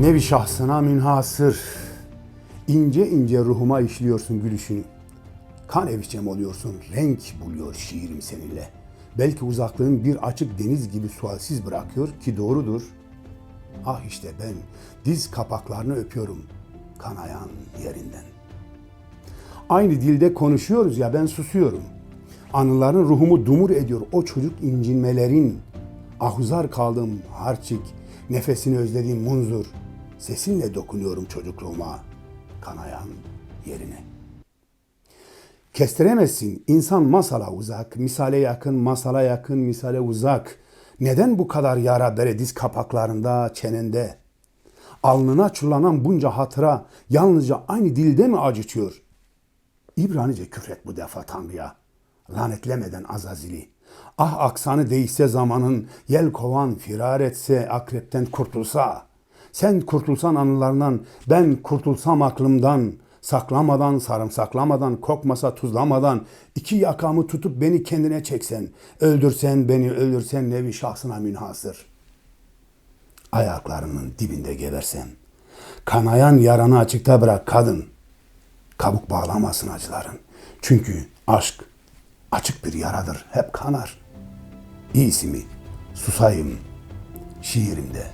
Nevi şahsına münhasır. İnce ince ruhuma işliyorsun gülüşünü. Kan evişem oluyorsun, renk buluyor şiirim seninle. Belki uzaklığın bir açık deniz gibi sualsiz bırakıyor ki doğrudur. Ah işte ben diz kapaklarını öpüyorum kanayan yerinden. Aynı dilde konuşuyoruz ya ben susuyorum. Anıların ruhumu dumur ediyor o çocuk incinmelerin. Ahuzar kaldım harçik, nefesini özlediğim munzur. Sesinle dokunuyorum çocukluğuma, kanayan yerine. Kestiremezsin. İnsan masala uzak, misale yakın, masala yakın, misale uzak. Neden bu kadar yara bere diz kapaklarında, çenende? Alnına çullanan bunca hatıra yalnızca aynı dilde mi acıtıyor? İbranice küfret bu defa Tanrı'ya. Lanetlemeden Azazil'i. Ah aksanı değişse zamanın, yel kovan firar etse, akrepten kurtulsa. Sen kurtulsan anılarından, ben kurtulsam aklımdan. Saklamadan, sarımsaklamadan, kokmasa tuzlamadan, iki yakamı tutup beni kendine çeksen, öldürsen beni, öldürsen nevi şahsına münhasır. Ayaklarının dibinde gebersen, kanayan yaranı açıkta bırak kadın. Kabuk bağlamasın acıların. Çünkü aşk açık bir yaradır, hep kanar. İyisi mi? Susayım, şiirimde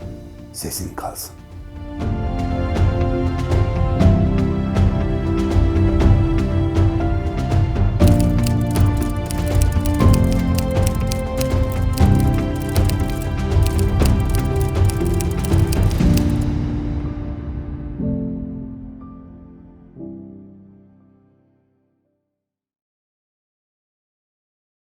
sesin kalsın.